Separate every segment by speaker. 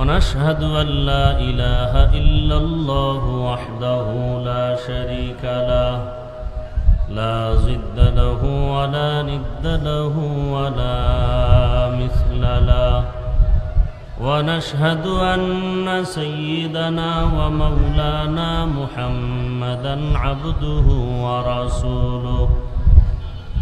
Speaker 1: ونشهد أن لا إله إلا الله وحده لا شريك له. لا ضد له ولا ند له ولا مثل له. ونشهد أن سيدنا ومولانا محمدا عبده ورسوله.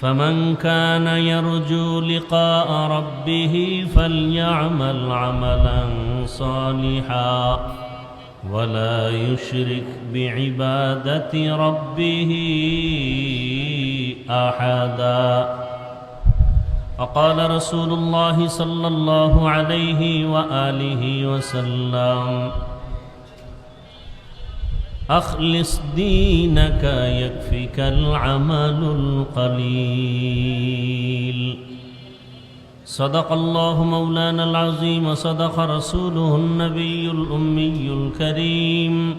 Speaker 1: فمن كان يرجو لقاء ربه فليعمل عملا صالحا ولا يشرك بعبادة ربه أحدا. وقال رسول الله صلى الله عليه وآله وسلم أخلص دينك يكفك العمل القليل. صدق الله مولانا العظيم وصدق رسوله النبي الأمي الكريم.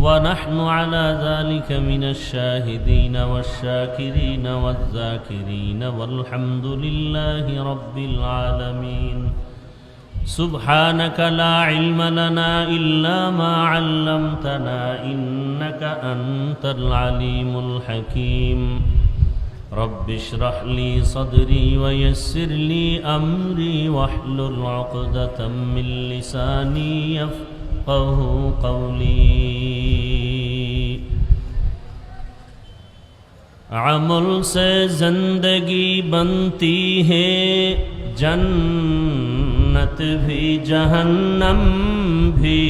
Speaker 1: ونحن على ذلك من الشاهدين والشاكرين والذاكرين والحمد لله رب العالمين. سبحانك لا علم لنا إلا ما علمتنا إنك أنت العليم الحكيم. رب اشرح لي صدري ويسر لي أمري واحلل عقدة من لساني يفقه قولي. عمل سے زندگی بنتی ہے جنت जन्नत भी जहन्नम भी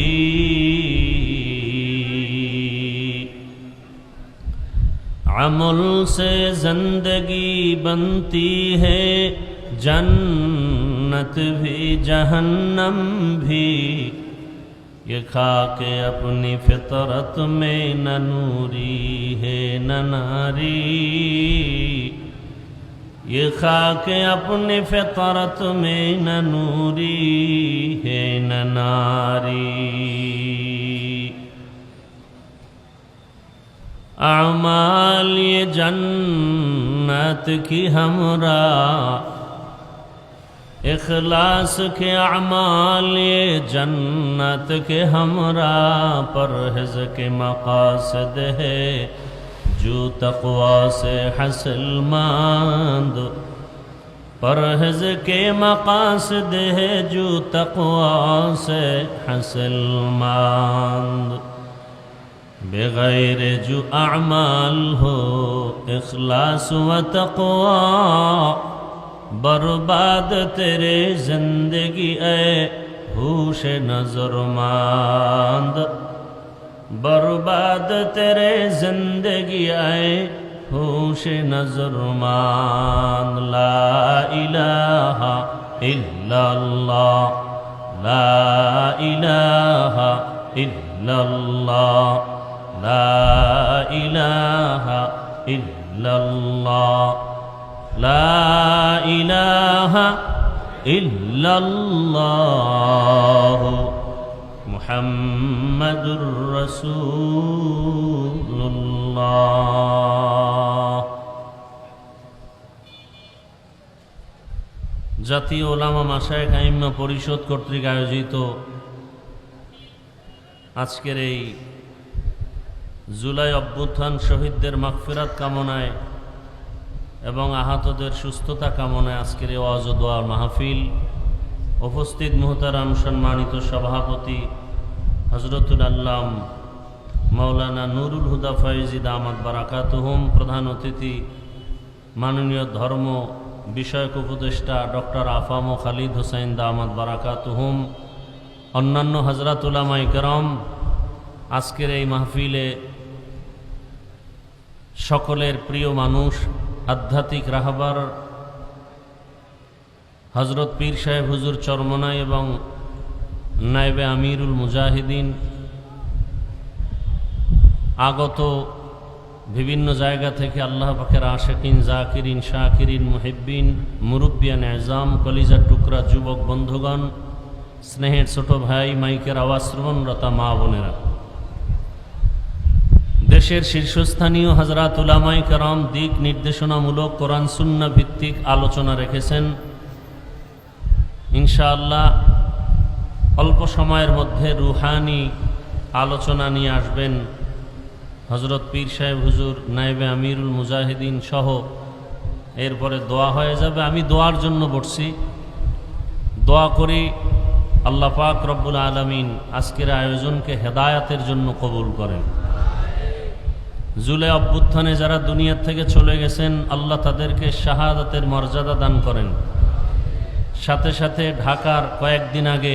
Speaker 1: अमल से जिंदगी बनती है जन्नत भी जहन्नम भी ये खाक अपनी फितरत में न नूरी है न नारी یہ خاک اپنی فطرت میں نہ نوری ہے نہ ناری۔ اعمال یہ جنت کی ہمراہ، اخلاص کے اعمال یہ جنت کے ہمراہ پرہز کے مقاصد ہے۔ جو تقوا سے حسل مند پرہز کے مقاصد ہے جو تقوا سے حسل مند بغیر جو اعمال ہو اخلاص و تقوا برباد تیرے زندگی اے ہوش نظر ماند برباد تیرے زندگی آئے ہوش نظر مان لا الہ الا اللہ لا الہ الا اللہ لا الہ الا اللہ لا الہ الا اللہ মোহাম্মদুর রসুল্লাহ জাতীয় ওলামা মাসায়ক আইম্মা পরিষদ কর্তৃক আয়োজিত আজকের এই জুলাই অভ্যুত্থান শহীদদের মাগফিরাত কামনায় এবং আহতদের সুস্থতা কামনায় আজকের এই ওয়াজ দোয়ার মাহফিল। উপস্থিত মোহতারাম সম্মানিত সভাপতি হজরতুল আল্লাম মাওলানা নুরুল হুদা ফয়েজি দামাদ বারাকাতুহম প্রধান অতিথি, মাননীয় ধর্ম বিষয়ক উপদেষ্টা ডক্টর আফাম খালিদ হোসাইন দামাদ বারাকাতুহম, অন্যান্য হজরতুলামাই করম, আজকের এই মাহফিলে সকলের প্রিয় মানুষ, আধ্যাত্মিক রাহবার হজরত পীর সাহেব হুজুর চরমনাই এবং নাইবে আমিরুল মুজাহিদিন আগত বিভিন্ন জায়গা থেকে আল্লাহ পাখের আশেকিন, জাকিরিন, শাকিরিন, মুহিব্বিন, মুরব্বিয়ান, এজাম, কলিজার টুকরা, যুবক বন্ধুগণ, স্নেহের ছোট ভাই, মাইকের আওয়াজ শ্রবণরতা মা বোনেরা। দেশের শীর্ষস্থানীয় হজরত উলামাই কারাম দিক নির্দেশনামূলক কোরআন, সুন্না ভিত্তিক আলোচনা রেখেছেন। ইনশাআল্লাহ অল্প সময়ের মধ্যে রুহানি আলোচনা নিয়ে আসবেন হজরত পীর সাহেব হুজুর নাইবে আমিরুল মুজাহিদিন সহ। এরপরে দোয়া হয়ে যাবে। আমি দোয়ার জন্য বসছি। দোয়া করি, আল্লাহ পাক রব্বুল আলমিন আজকের আয়োজনকে হেদায়াতের জন্য কবুল করেন। জুলে অভ্যুত্থানে যারা দুনিয়ার থেকে চলে গেছেন, আল্লাহ তাদেরকে শাহাদাতের মর্যাদা দান করেন। সাথে সাথে ঢাকার কয়েকদিন আগে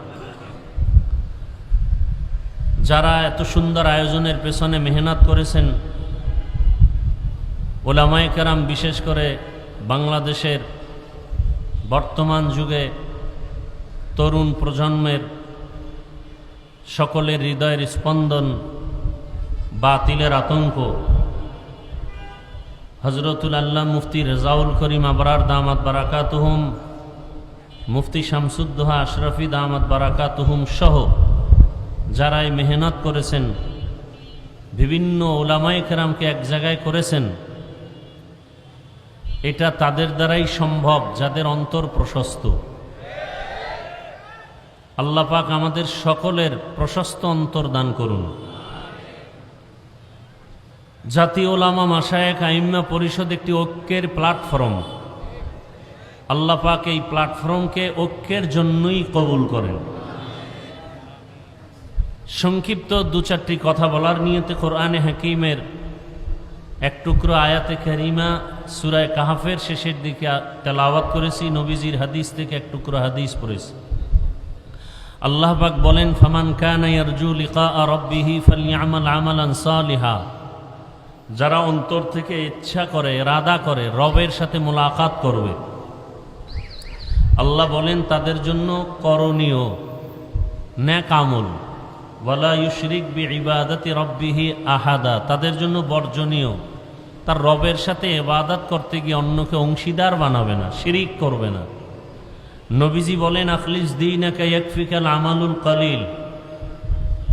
Speaker 1: যারা এত সুন্দর আয়োজনের পেছনে মেহনত করেছেন, ওলামায় কেরাম বিশেষ করে বাংলাদেশের বর্তমান যুগে তরুণ প্রজন্মের সকলের হৃদয়ের স্পন্দন বাতিলের আতঙ্ক। হজরতুল আল্লাহ মুফতি রেজাউল করিম আবরার দামাত বারাকাতুহুম, মুফতি শামসুদ্দোহা আশরফি দামাত বারাকাতুহুম সহ যারা এই মেহনত করেছেন, বিভিন্ন ওলামাই কেরামকে এক জায়গায় করেছেন, এটা তাদের দ্বারাই সম্ভব, যাদের অন্তর প্রশস্ত। আল্লাহ পাক আমাদের সকলের প্রশস্ত অন্তর দান করুন। জাতীয় ওলামা মাসায়েক আইম্মা পরিষদ একটি ঐক্যের প্ল্যাটফর্ম। আল্লাপাক এই প্ল্যাটফর্মকে ঐক্যের জন্যই কবুল করেন। সংক্ষিপ্ত দু চারটি কথা বলার নিয়তে কোরআনে হাকিমের এক টুকরো আয়াতে কারিমা সুরায় কাহাফের শেষের দিকে তেলাওয়াত করেছি, নবীজির হাদিস থেকে এক টুকরো হাদিস পড়েছি। আল্লাহ পাক বলেন, ফামান কানা ইয়ারজু লিকা রব্বিহি ফালিয়ামাল আমালান সালিহা। যারা অন্তর থেকে ইচ্ছা করে রাদা করে, রবের সাথে মোলাকাত করবে। আল্লাহ বলেন, তাদের জন্য করণীয় ন্যাক আমল ওয়ালা ইউশরিক বি ইবাদতি রব্বিহি আহাদা, তাদের জন্য বর্জনীয়। তার রবের সাথে এবাদাত করতে গিয়ে অন্যকে অংশীদার বানাবে না, শিরিক করবে না। নবীজি বলেন, আখলিস দিন একফিকাল আমালুল কালিল।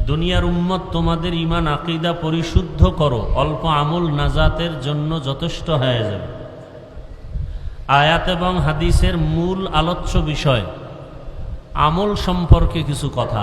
Speaker 1: দুনিয়ার উম্মত, তোমাদের ইমান আকিদা পরিশুদ্ধ করো, অল্প আমল নাজাতের জন্য যথেষ্ট হয়ে যাবে। আয়াত এবং হাদিসের মূল আলোচ্য বিষয়, আমল সম্পর্কে কিছু কথা।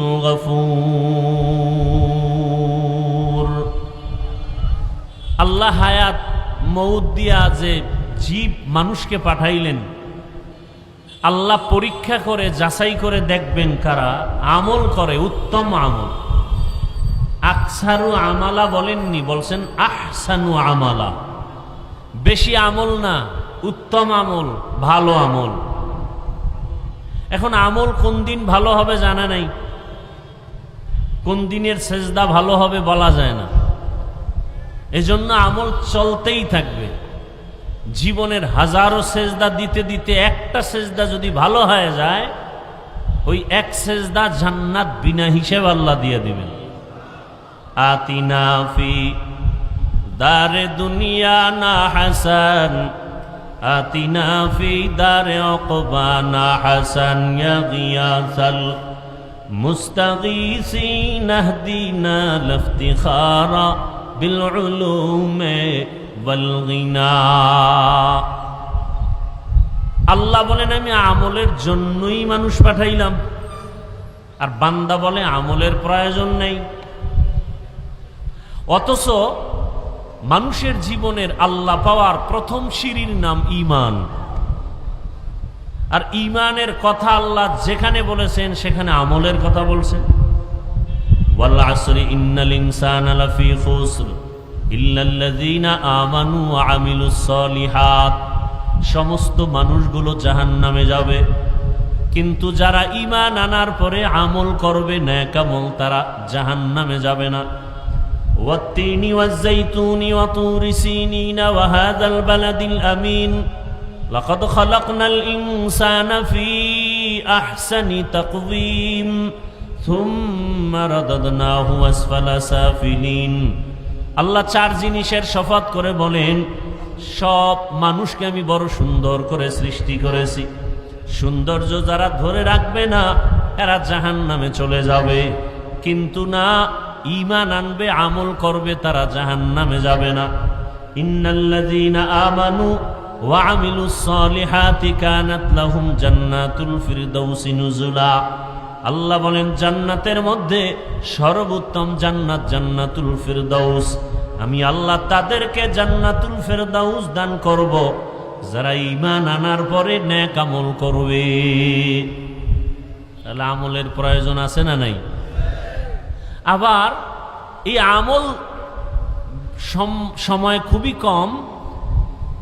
Speaker 1: الغفور আল্লাহ হায়াত মৌত দিয়া যে জীব মানুষকে পাঠাইলেন আল্লাহ পরীক্ষা করে যাচাই করে দেখবেন কারা আমল করে উত্তম আমল আকসারু আমালা বলেননি বলছেন আহসানু আমালা বেশি আমল না উত্তম আমল ভালো আমল এখন আমল কোন দিন ভালো হবে জানা নাই কোন দিনের সেজদা ভালো হবে বলা যায় না। এজন্য আমল চলতেই থাকবে। জীবনের হাজারো সেজদা দিতে দিতে একটা সেজদা যদি ভালো হয়ে যায়, ওই এক সেজদা জান্নাত বিনা হিসেব আল্লাহ দিয়ে দিবেন। আতিনা ফি দারে দুনিয়া না হাসান, আতিনা ফি দারে অকবা না হাসান, ইয়া মুস্তাগীসিন আহদিনা লাফতিখারা بالعلوم والغنى আল্লাহ বলেন আমি আমলের জন্যই মানুষ পাঠাইলাম আর বান্দা বলে আমলের প্রয়োজন নেই অথচ মানুষের জীবনের আল্লাহ পাওয়ার প্রথম সিঁড়ির নাম ইমান আর ইমানের কথা আল্লাহ যেখানে বলেছেন সেখানে আমলের কথা বলছেন والعصر إن الإنسان لفي خسر إلا الذين آمنوا وعملوا الصالحات সমস্ত মানুষগুলো জাহান নামে যাবে কিন্তু যারা ইমান আনার পরে আমল করবে ন্যাকামল তারা জাহান নামে যাবে না والتين والزيتون وطور سينين وهذا البلد الأمين لقد خلقنا الإنسان في أحسن تقويم ثم رددناه أسفل سافلين আল্লাহ চার জিনিসের শপথ করে বলেন সব মানুষকে আমি বড় সুন্দর করে সৃষ্টি করেছি সৌন্দর্য যারা ধরে রাখবে না এরা জাহান নামে চলে যাবে কিন্তু না ইমান আনবে আমল করবে তারা জাহান নামে যাবে না ইন্নাল্লাযীনা আমানু আমিলুস সালিহাতি কানাত লাহুম জান্নাতুল ফিরদাউসি নুজুলা। আল্লাহ বলেন, জান্নাতের মধ্যে সর্বোত্তম জান্নাত জান্নাতুল ফিরদাউস। আমি আল্লাহ তাদেরকে জান্নাতুল ফিরদাউস দান করব, যারা ঈমান আনার পরে নেক আমল করবে। তাহলে আমলের প্রয়োজন আছে না নাই? আবার এই আমল সময় খুবই কম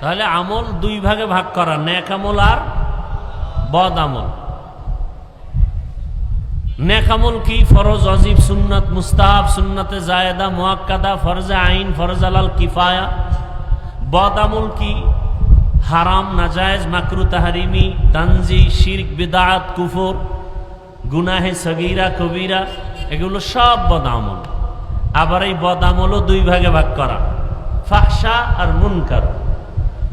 Speaker 1: তাহলে আমল দুই ভাগে ভাগ করা ন্যাক আমল আর বদ আমল। ন্যাক আমল কি? ফরজ, অজিব, সুন্নত, মুস্তাহাব, সুন্নতে জায়দা, মোয়াক্কাদা, ফরজে আইন, ফরজ আলাল কিফায়া। বদ আমল কি? হারাম, নাজায়েজ, মাকরু, তাহারিমি, তানজি, শিরক, বিদাত, কুফর, গুনাহে সগিরা, কবিরা, এগুলো সব বদামল আবার এই বদামলও দুই ভাগে ভাগ করা ফাহসা আর মুনকার।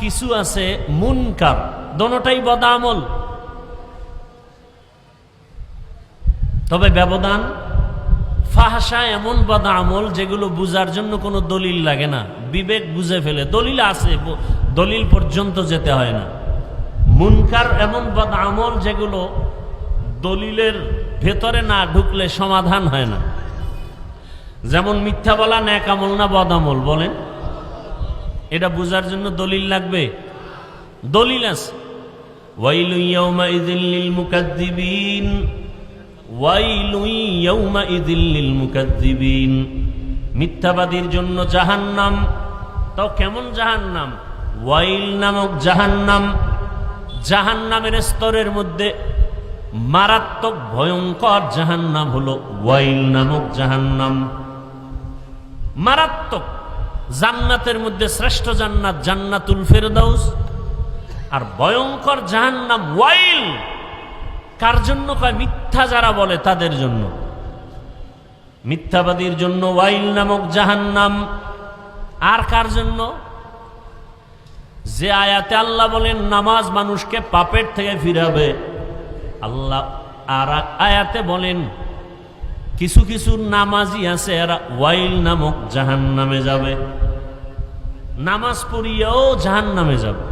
Speaker 1: কিছু আছে মুনকার, দোনোটাই বদামল। তবে ব্যবধান ফাহাসা এমন বাদা আমল যেগুলো বুঝার জন্য কোনো দলিল লাগে না। বিবেক বুঝে ফেলে, দলিল আছে দলিল পর্যন্ত যেতে হয় না। মুনকার এমন বাদা আমল যেগুলো দলিলের ভেতরে না ঢুকলে সমাধান হয় না। যেমন মিথ্যা বলা ন্যাক আমল না বদামল, বলেন। এটা বুঝার জন্য দলিল লাগবে? দলিল আছে। ওয়াইলু ইয়াউমাইযিল লিল মুকাদ্দিবিন ওয়াইলু ইয়াউমাইযিল লিল মুকাদ্দিবিন মিথ্যাবাদীর জন্য জাহান্নাম। তাও কেমন জাহান্নাম? ওয়াইল নামক জাহান্নাম। জাহান্নামের স্তরের মধ্যে মারাত্মক ভয়ঙ্কর জাহান্নাম হলো ওয়াইল নামক জাহান্নাম। মারাত্মক। জান্নাতের মধ্যে শ্রেষ্ঠ জান্নাত জান্নাতুল ফেরদাউস। আর ভয়ঙ্কর জাহান্নাম ওয়াইল। কার জন্য? কয়, মিথ্যা যারা বলে তাদের জন্য। মিথ্যাবাদীর জন্য ওয়াইল নামক জাহান্নাম। আর কার জন্য? যে আয়াতে আল্লাহ বলেন, নামাজ মানুষকে পাপের থেকে ফিরাবে। আল্লাহ আর আয়াতে বলেন কিছু কিছু নামাজি আছে, এরা ওয়াইল নামক জাহান নামে যাবে। নামাজ পড়িয়েও জাহান নামে যাবে।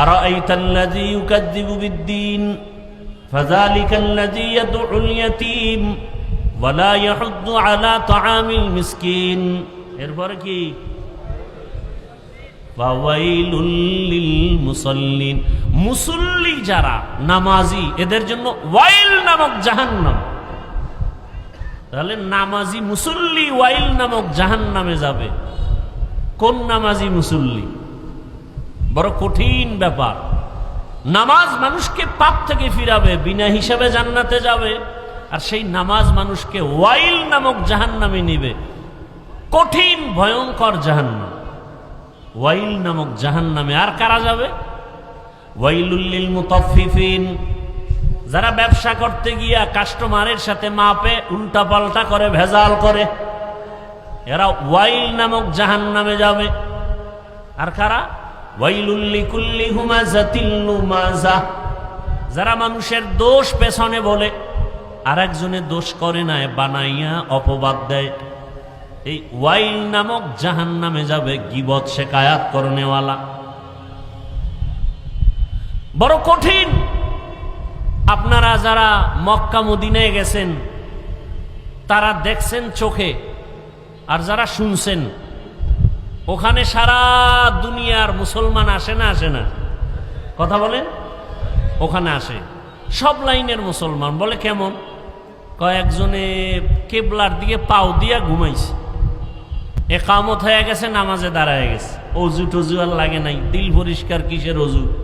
Speaker 1: আর আইতাল্লাযী ইউকাযযিবু বিদ্দীন, ফাযালিকাল্লাযী ইয়াদউল ইয়াতীম, ওয়ালা ইয়াহুদ্দু আলা তাআমিল মিসকিন। এরপরে কি? মুসাল্লিন মুসল্লি যারা, নামাজি, এদের জন্য ওয়াইল নামক জাহান্নাম। তাহলে নামাজি মুসল্লি ওয়াইল নামক জাহান নামে যাবে। কোন নামাজি মুসল্লি? বড় কঠিন ব্যাপার। নামাজ মানুষকে পাপ থেকে ফিরাবে, বিনা হিসাবে জান্নাতে যাবে, আর সেই নামাজ মানুষকে ওয়াইল নামক জাহান নামে নিবে। কঠিন, ভয়ঙ্কর জাহান্নাম। ওয়াইল নামক জাহান নামে আর কারা যাবে? ওয়াইলুল্লিল মুতাফফিফিন। যারা ব্যবসা করতে গিয়া কাস্টমারের সাথে মাপে উল্টা পাল্টা করে, ভেজাল করে, এরা ওয়াইল নামক জাহান নামে যাবে। আর কারা? ওয়াইলুল্লি কুল্লি হুমাজাতিল লুমাজা যারা মানুষের দোষ পেছনে বলে আর একজনের দোষ করে না বানাইয়া অপবাদ দেয়। এই ওয়াইল নামক জাহান নামে যাবে, গিবত শেকায়াত করনেওয়ালা। বড় কঠিন। আপনারা যারা মক্কা মদিনায় গেছেন, তারা দেখছেন চোখে আর যারা শুনছেন, ওখানে সারা দুনিয়ার মুসলমান আসে না আসে না? কথা বলেন? ওখানে আসে। সব লাইনের মুসলমান, বলে কেমন? কয়েকজনে কেবলার দিকে পাও দিয়া ঘুমাইছে। একামত হয়ে গেছে, নামাজে দাঁড়ায় গেছে। অজু টজু আর লাগে নাই। দিল পরিষ্কার কিসের অজু?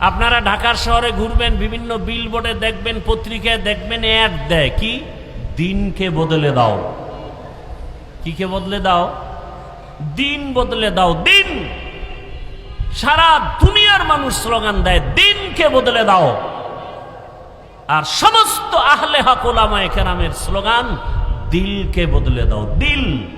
Speaker 1: আপনারা ঢাকার শহরে ঘুরবেন, বিভিন্ন বিলবোর্ডে দেখবেন, পত্রিকায় দেখবেন অ্যাড দেয়। কি? দিনকে বদলে দাও। কি কে বদলে দাও? দিন বদলে দাও, দিন! সারা দুনিয়ার মানুষ স্লোগান দেয়, দিনকে বদলে দাও। আর সমস্ত আহলে হক ওলামায়ে কেরামের স্লোগান, দিলকে বদলে দাও, দিল।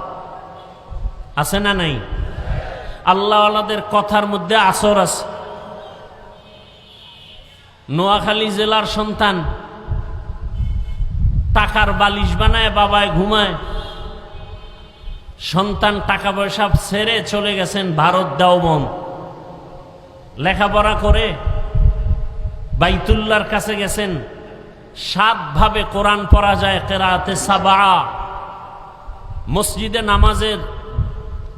Speaker 1: আছে না নাই? আল্লাহওয়ালাদের কথার মধ্যে আসর আছে। নোয়াখালী জেলার সন্তান টাকার বালিশ বানায়, বাবায় ঘুমায়। সন্তান টাকা পয়সা ছেড়ে চলে গেছেন ভারত দেওবন লেখাপড়া করে বাইতুল্লার কাছে গেছেন। সাতভাবে কোরআন পড়া যায় কেরাতে সাবা মসজিদে নামাজের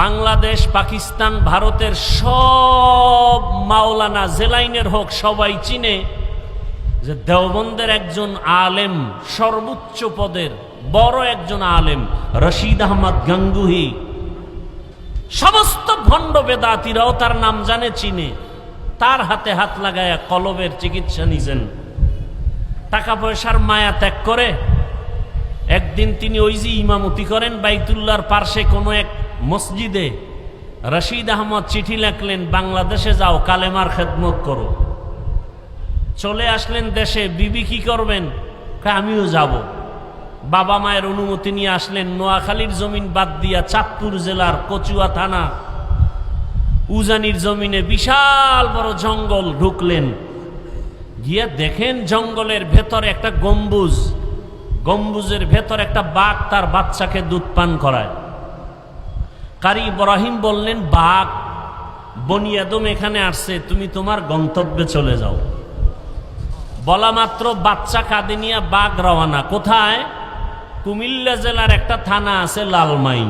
Speaker 1: বাংলাদেশ, পাকিস্তান, ভারতের সব মাওলানা জেলাইনের হোক, সবাই চিনে যে দেওবন্দের একজন আলেম, সর্বোচ্চ পদের বড় একজন আলেম, রশিদ আহমদ গাঙ্গুহি। সমস্ত ভণ্ড বেদাতিরাও তার নাম জানে, চিনে। তার হাতে হাত লাগায়া কলবের চিকিৎসা নিছেন। টাকা পয়সার মায়া ত্যাগ করে একদিন তিনি ওই যে ইমামতি করেন বাইতুল্লার পার্শ্বে কোনো এক মসজিদে রশিদ আহমদ চিঠি লেখলেন, বাংলাদেশে যাও, কালেমার খেদমত করো। চলে আসলেন দেশে, বিবি কি করবেন? আমিও যাব। বাবা মায়ের অনুমতি নিয়ে আসলেন, নোয়াখালীর জমিন বাদ দিয়া চাঁদপুর জেলার কচুয়া থানা, উজানির জমিনে বিশাল বড় জঙ্গল ঢুকলেন। গিয়ে দেখেন জঙ্গলের ভেতরে একটা গম্বুজ, গম্বুজের ভেতর একটা বাঘ তার বাচ্চাকে দুধ পান করায়। কারি ইব্রাহিম বললেন, বাঘ বনিয়াদম এখানে আসছে, তুমি তোমার গন্তব্যে চলে যাও। বলা মাত্র, বাচ্চা কাঁদে নিয়ে বাঘ রওয়ানা কোথায়? কুমিল্লা জেলার একটা থানা আছে লালমাই।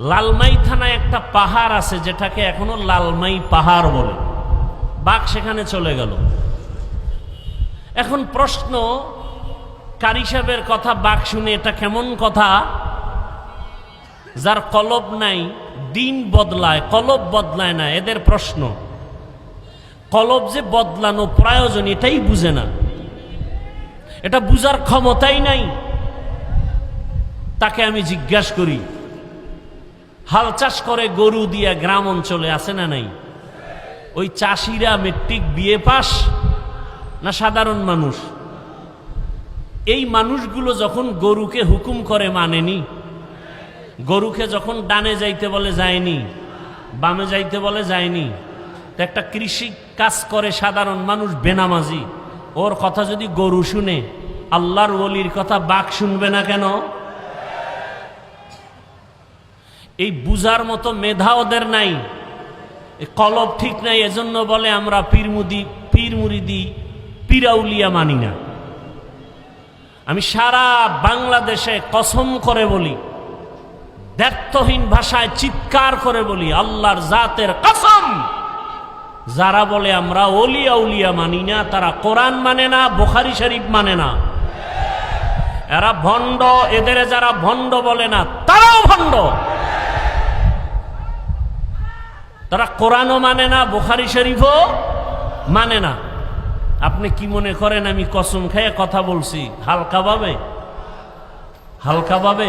Speaker 1: লালমাই থানায় একটা পাহাড় আছে, যেটাকে এখনও লালমাই পাহাড় বলে। বাঘ সেখানে চলে গেল। এখন প্রশ্ন, কারি সাহেবের কথা বাঘ শুনে এটা কেমন কথা? যার কলব নাই, দিন বদলায়, কলব বদলায় না, এদের প্রশ্ন। কলব যে বদলানো প্রয়োজন, এটাই বুঝে না। এটা বুঝার ক্ষমতাই নাই। তাকে আমি জিজ্ঞাসা করি, হাল চাষ করে গরু দিয়া গ্রাম অঞ্চলে আছে না নাই? ওই চাষিরা মেট্রিক বিয়ে পাস না সাধারণ মানুষ? এই মানুষগুলো যখন গরুকে হুকুম করে, মানেনি? গরুকে যখন ডানে যাইতে বলে যায়নি, বামে যাইতে বলে যায়নি একটা কৃষি কাজ করে সাধারণ মানুষ বেনামাজি। ওর কথা যদি গরু শুনে, আল্লাহর ওলির কথা বাঘ শুনবে না কেন? এই বুজার মতো মেধা ওদের নাই। কলব ঠিক নাই, এজন্য বলে আমরা পীরমুদি, পীরমুরিদি, পিরাউলিয়া মানি না। আমি সারা বাংলাদেশে কসম করে বলি ব্যর্থহীন ভাষায় চিৎকার করে বলি, আল্লাহর জাতের কসম। যারা বলে আমরা অলিয়া উলিয়া মানি না, তারা কোরআন মানে না, বোখারি শরীফ মানে না। এরা ভণ্ড, এদের যারা ভণ্ড বলে না, তারাও ভণ্ড। তারা কোরআনও মানে না, বোখারি শরীফও মানে না। আপনি কি মনে করেন আমি কসম খেয়ে কথা বলছি? হালকাভাবে হালকাভাবে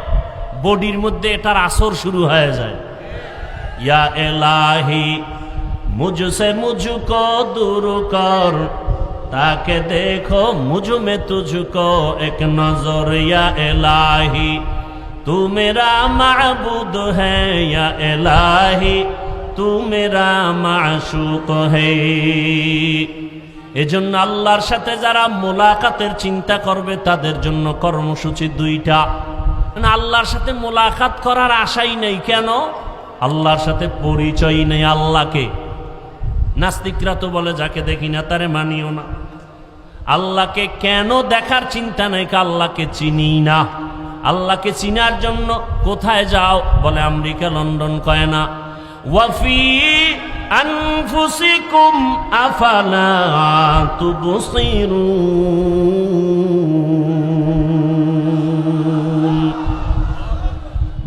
Speaker 1: বডির মধ্যে এটার আসর শুরু হয়ে যায়। ইয়া এলাহি মুঝসে মুঝকো দূর কর, তাকে দেখো মুঝ মে তুঝকো এক নজর। ইয়া এলাহি, তু মেরা মাবুদ হ্যাঁ ইয়া এলাহি, তু মেরা মাশুক হে। এজন্য আল্লাহর সাথে যারা মোলাকাতের চিন্তা করবে, তাদের জন্য কর্মসূচি দুইটা। আল্লাহর সাথে মোলাকাত করার আশাই নেই। কেন? আল্লাহর সাথে পরিচয় নেই আল্লাহকে। নাস্তিকরা তো বলে, যাকে দেখি না, তারে মানিও না। আল্লাহকে কেন দেখার চিন্তা নেই? আল্লাহকে চিনি না। আল্লাহকে চিনার জন্য কোথায় যাও? বলে, আমেরিকা, লন্ডন কয় না। ওয়াফি আনফুসিকুম আফালা তুবসিরুন?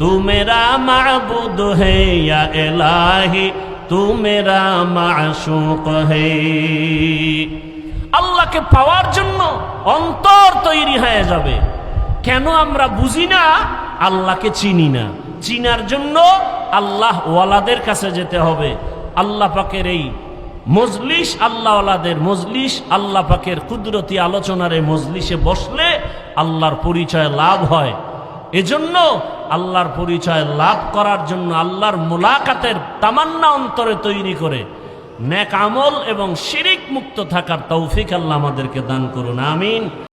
Speaker 1: তু মেরা মাবুদ হে ইয়া এলাহি তু মেরা মাশুক হে আল্লাহকে পাওয়ার জন্য অন্তর তৈরি হয়ে যাবে। কেন আমরা বুঝি না? আল্লাহকে চিনি না। চিনার জন্য আল্লাহ ওয়ালাদের কাছে যেতে হবে। আল্লাহ পাকের এই মজলিস আল্লাহওয়ালাদের মজলিস আল্লাহ পাকের কুদরতি আলোচনার এই মজলিসে বসলে আল্লাহর পরিচয় লাভ হয়। এজন্য আল্লাহর পরিচয় লাভ করার জন্য আল্লাহর মোলাকাতের তামান্না অন্তরে তৈরি করে ন্যাক আমল এবং শিরিক মুক্ত থাকার তৌফিক আল্লাহ আমাদেরকে দান করুন, আমিন।